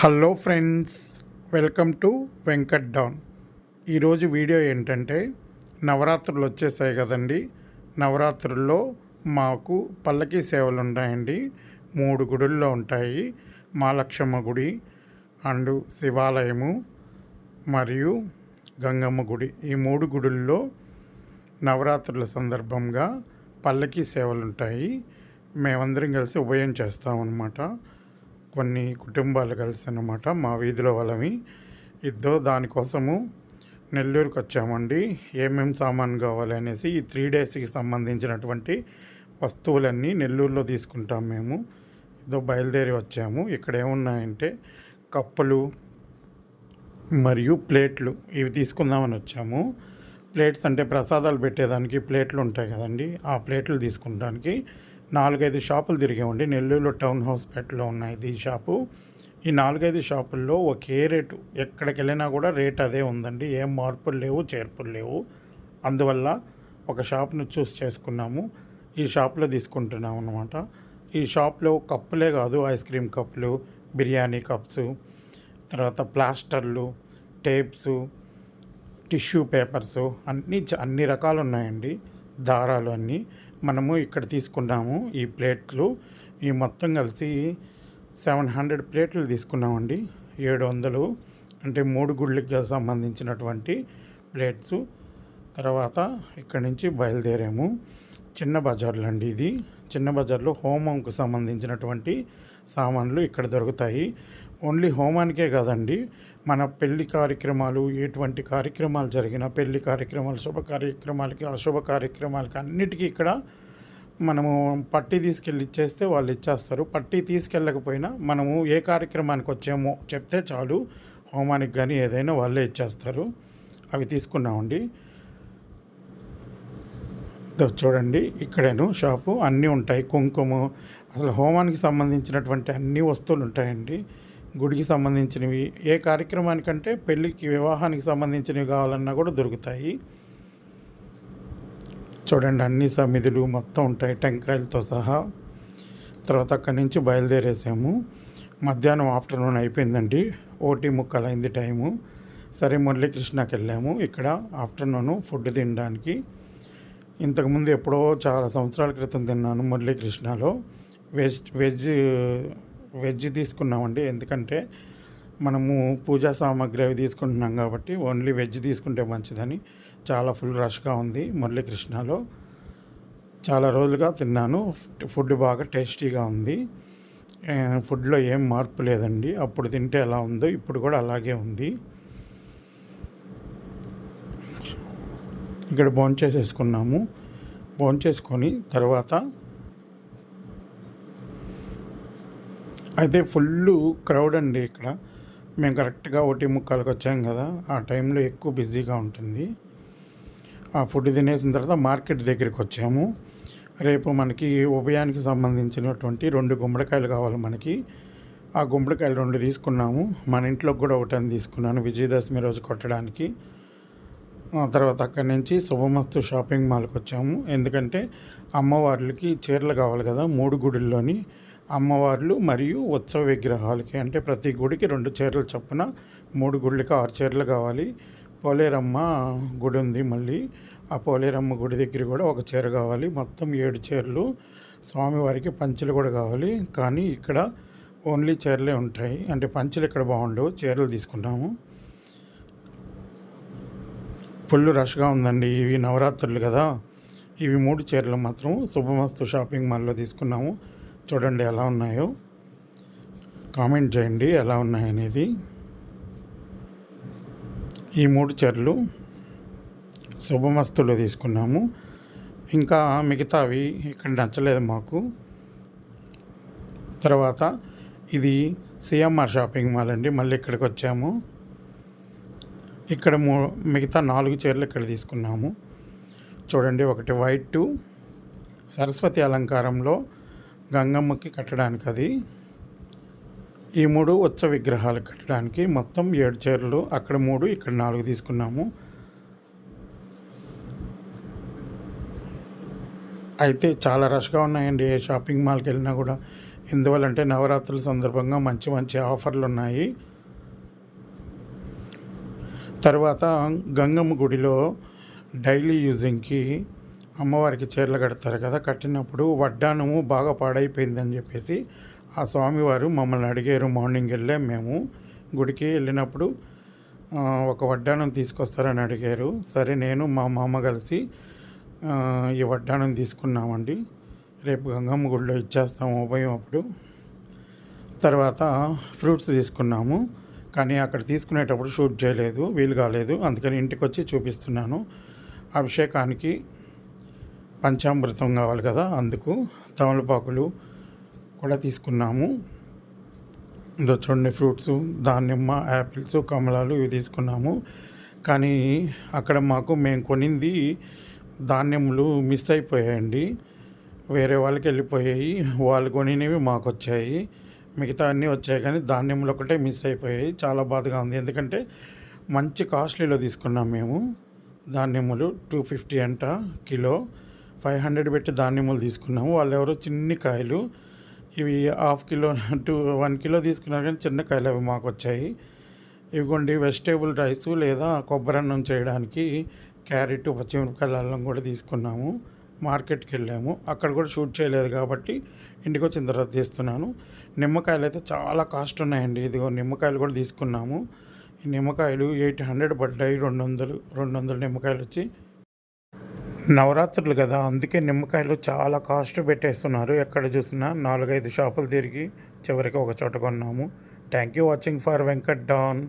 Hello friends welcome to Venkat down. ఈరోజు video ఏంటంటే నవరాత్రులు వచ్చేసాయి కదండి. నవరాత్రుల్లో మాకు పల్లకీ సేవలు ఉన్నాయండి. మూడు గుడుల్లో ఉంటాయి. మాలక్షమ్మ గుడి అండ్ శివాలయము మరియు గంగమ్మ గుడి. ఈ మూడు గుడుల్లో నవరాత్రుల సందర్భంగా పల్లకీ సేవలు ఉంటాయి. మేమందరం కలిసి ఉభయం చేస్తామన్నమాట. కొన్ని కుటుంబాలు కలిసి అన్నమాట మా వీధిలో వాళ్ళమి ఇద్దో దానికోసము నెల్లూరుకి వచ్చామండి ఏమేం సామాన్ కావాలి అనేసి ఈ త్రీ డేస్కి సంబంధించినటువంటి వస్తువులన్నీ నెల్లూరులో తీసుకుంటాం మేము. ఇదో బయలుదేరి వచ్చాము. ఇక్కడ ఏమున్నాయంటే కప్పులు మరియు ప్లేట్లు. ఇవి తీసుకుందామని వచ్చాము. ప్లేట్స్ అంటే ప్రసాదాలు పెట్టేదానికి ప్లేట్లు ఉంటాయి కదండి. ఆ ప్లేట్లు తీసుకుంటానికి నాలుగైదు షాపులు తిరిగామండి నెల్లూరులో టౌన్ హాస్పిటల్లో ఉన్నాయి ఇది షాపు. ఈ నాలుగైదు షాపుల్లో ఒకే రేటు ఎక్కడికి వెళ్ళినా కూడా రేట్ అదే ఉందండి. ఏం మార్పులు లేవు చేర్పులు లేవు. అందువల్ల ఒక షాప్ను చూస్ చేసుకున్నాము. ఈ షాప్లో తీసుకుంటున్నాం అనమాట ఈ షాప్లో కప్పులే కాదు ఐస్ క్రీమ్ కప్పులు బిర్యానీ కప్స్ తర్వాత ప్లాస్టర్లు టేప్స్ టిష్యూ పేపర్స్ అన్నీ అన్ని రకాలు ఉన్నాయండి. దారాలు అన్నీ. మనము ఇక్కడ తీసుకున్నాము ఈ ప్లేట్లు. ఈ మొత్తం కలిసి సెవెన్ హండ్రెడ్ ప్లేట్లు తీసుకున్నామండి. ఏడు వందలు అంటే మూడు గుళ్ళకి సంబంధించినటువంటి ప్లేట్స్. తర్వాత ఇక్కడి నుంచి బయలుదేరాము. చిన్న బజార్లు అండి ఇది. చిన్న బజార్లో హోమంకు సంబంధించినటువంటి సామాన్లు ఇక్కడ దొరుకుతాయి. ఓన్లీ హోమానికే కాదండి మన పెళ్ళి కార్యక్రమాలు ఎటువంటి కార్యక్రమాలు జరిగిన పెళ్ళి కార్యక్రమాలు శుభ కార్యక్రమాలకి అశుభ కార్యక్రమాలకి అన్నిటికీ ఇక్కడ మనము పట్టి తీసుకెళ్ళి ఇచ్చేస్తే వాళ్ళు ఇచ్చేస్తారు. పట్టి తీసుకెళ్ళకపోయినా మనము ఏ కార్యక్రమానికి వచ్చామో చెప్తే చాలు. హోమానికి కానీ ఏదైనా వాళ్ళే ఇచ్చేస్తారు. అవి తీసుకున్నామండి. చూడండి ఇక్కడేను షాపు. అన్నీ ఉంటాయి. కుంకుమ అసలు హోమానికి సంబంధించినటువంటి అన్ని వస్తువులు ఉంటాయండి. గుడికి సంబంధించినవి ఏ కార్యక్రమానికంటే పెళ్ళికి వివాహానికి సంబంధించినవి కావాలన్నా కూడా దొరుకుతాయి. చూడండి అన్ని సమిధులు మొత్తం ఉంటాయి టెంకాయలతో సహా. తర్వాత అక్కడి నుంచి బయలుదేరేసాము. మధ్యాహ్నం ఆఫ్టర్నూన్ అయిపోయిందండి. ఓటీ ముక్కలైంది టైము. సరే మురళీకృష్ణకి వెళ్ళాము. ఇక్కడ ఆఫ్టర్నూన్ ఫుడ్ తినడానికి. ఇంతకుముందు ఎప్పుడో చాలా సంవత్సరాల క్రితం తిన్నాను మురళీకృష్ణలో. వెజ్ వెజ్ వెజ్ తీసుకున్నామండి. ఎందుకంటే మనము పూజా సామాగ్రి అవి తీసుకుంటున్నాం కాబట్టి ఓన్లీ వెజ్ తీసుకుంటే మంచిదని చాలా ఫుల్ రష్గా ఉంది మురళీకృష్ణలో. చాలా రోజులుగా తిన్నాను. ఫుడ్ బాగా టేస్టీగా ఉంది. ఫుడ్లో ఏం మార్పు లేదండి. అప్పుడు తింటే ఎలా ఉందో ఇప్పుడు కూడా అలాగే ఉంది. ఇక్కడ భోంచేసేసుకున్నాము. భోంచేసుకొని తర్వాత అయితే ఫుల్ క్రౌడ్ అండి ఇక్కడ. మేము కరెక్ట్గా ఒకటి ముక్కలకు వచ్చాం కదా. ఆ టైంలో ఎక్కువ బిజీగా ఉంటుంది. ఆ ఫుడ్ తినేసిన తర్వాత మార్కెట్ దగ్గరికి వచ్చాము. రేపు మనకి ఉభయానికి సంబంధించినటువంటి రెండు గుమ్మడికాయలు కావాలి మనకి. ఆ గుమ్మడికాయలు రెండు తీసుకున్నాము. మన ఇంట్లోకి కూడా ఒకటని తీసుకున్నాను విజయదశమి రోజు కొట్టడానికి. తర్వాత అక్కడి నుంచి శుభమస్తు షాపింగ్ మాల్కి వచ్చాము. ఎందుకంటే అమ్మవార్లకి చీరలు కావాలి కదా మూడు గుడుల్లోని. అమ్మవార్లు మరియు ఉత్సవ విగ్రహాలకి అంటే ప్రతి గుడికి రెండు చీరలు చొప్పున మూడు గుళ్ళకి ఆరు చీరలు కావాలి. పోలేరమ్మ గుడి ఉంది మళ్ళీ. ఆ పోలేరమ్మ గుడి దగ్గర కూడా ఒక చీర కావాలి. మొత్తం ఏడు చీరలు. స్వామివారికి పంచులు కూడా కావాలి. కానీ ఇక్కడ ఓన్లీ చీరలే ఉంటాయి. అంటే పంచలు ఇక్కడ బాగుండవు. చీరలు తీసుకున్నాము ఫుల్ రష్గా ఉందండి. ఇవి నవరాత్రులు కదా. ఇవి మూడు చీరలు మాత్రం శుభమస్తు షాపింగ్ మాల్లో తీసుకున్నాము. చూడండి ఎలా ఉన్నాయో. కామెంట్ చేయండి ఎలా ఉన్నాయనేది. ఈ మూడు చీరలు శుభమస్తులో తీసుకున్నాము. ఇంకా మిగతావి ఇక్కడ నచ్చలేదు మాకు. తర్వాత ఇది సిఎంఆర్ షాపింగ్ మాల్ అండి మళ్ళీ ఇక్కడికి వచ్చాము. ఇక్కడ మూ మిగతా నాలుగు చీరలు ఇక్కడ తీసుకున్నాము. చూడండి ఒకటి వైట్ సరస్వతి అలంకారంలో గంగమ్మకి కట్టడానికి అది ఈ మూడు ఉత్సవ విగ్రహాలు కట్టడానికి మొత్తం ఏడు చీరలు అక్కడ మూడు ఇక్కడ నాలుగు తీసుకున్నాము. అయితే చాలా రష్గా ఉన్నాయండి ఏ షాపింగ్ మాల్కి వెళ్ళినా కూడా. ఎందువల్లంటే నవరాత్రుల సందర్భంగా మంచి మంచి ఆఫర్లు ఉన్నాయి తర్వాత గంగమ్మ గుడిలో డైలీ యూజింగ్కి అమ్మవారికి చీరలు కడతారు కదా కట్టినప్పుడు వడ్డానము బాగా పాడైపోయిందని చెప్పేసి ఆ స్వామివారు మమ్మల్ని అడిగారు. మార్నింగ్ వెళ్ళే మేము గుడికి వెళ్ళినప్పుడు ఒక వడ్డానం తీసుకొస్తారని అడిగారు. సరే నేను మా మామ కలిసి ఈ వడ్డానం తీసుకున్నామండి. రేపు గంగమ్మ గుడిలో ఇచ్చేస్తాము ఉభయం అప్పుడు. తర్వాత ఫ్రూట్స్ తీసుకున్నాము. కానీ అక్కడ తీసుకునేటప్పుడు షూట్ చేయలేదు వీలు కాలేదు. అందుకని ఇంటికి వచ్చి చూపిస్తున్నాను. అభిషేకానికి పంచామృతం కావాలి కదా అందుకు తమలపాకులు కూడా తీసుకున్నాము. ఇదో చూడండి ఫ్రూట్స్ దానిమ్మ యాపిల్స్ కమలాలు ఇవి తీసుకున్నాము. కానీ అక్కడ మాకు మేము కొనింది ధాన్యములు మిస్ అయిపోయాయండి. వేరే వాళ్ళకి వెళ్ళిపోయాయి. వాళ్ళు కొనినవి మాకు వచ్చాయి. మిగతా అన్నీ వచ్చాయి కానీ ధాన్యములు ఒకటే మిస్ అయిపోయాయి. చాలా బాధగా ఉంది. ఎందుకంటే మంచి కాస్ట్లీలో తీసుకున్నాం మేము. ధాన్యములు టూ ఫిఫ్టీ అంట కిలో. ఫైవ్ హండ్రెడ్ పెట్టి ధాన్యములు తీసుకున్నాము. వాళ్ళు ఎవరో చిన్ని కాయలు. ఇవి half kilo to one kilo తీసుకున్నారు కానీ చిన్న కాయలు అవి మాకు వచ్చాయి. ఇవిగోండి వెజిటేబుల్ రైస్ లేదా కొబ్బరి అన్నం చేయడానికి క్యారెట్ పచ్చిమిరపకాయల అల్లం కూడా తీసుకున్నాము. మార్కెట్కి వెళ్ళాము. అక్కడ కూడా షూట్ చేయలేదు కాబట్టి ఇంటికి వచ్చిన తర్వాత తీస్తున్నాను. నిమ్మకాయలు అయితే చాలా కాస్ట్ ఉన్నాయండి. ఇదిగో నిమ్మకాయలు కూడా తీసుకున్నాము. ఈ నిమ్మకాయలు ఎయిట్ హండ్రెడ్ పడ్డాయి. రెండు వందలు రెండు వందల నిమ్మకాయలు వచ్చి నవరాత్రులు కదా అందుకే నిమ్మకాయలు చాలా కాస్ట్ పెట్టేస్తున్నారు. ఎక్కడ చూసినా నాలుగైదు షాపులు తిరిగి చివరికి ఒక చోట కొన్నాము. Thank you watching for Venkat Don